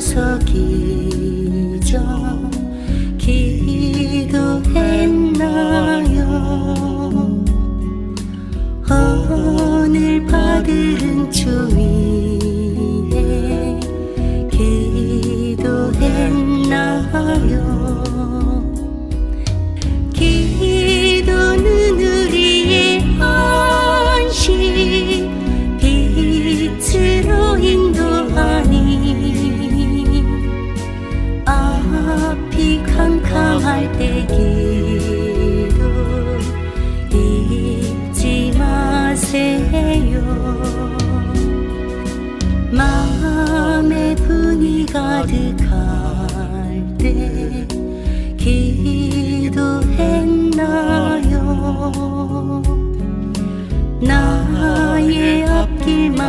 나서 기적 기도했나요? 오늘 받은 주 섭이 캄캄할 때 기도 잊지 마세요. 마음의 분이 가득할 때 기도했나요 나의 앞길만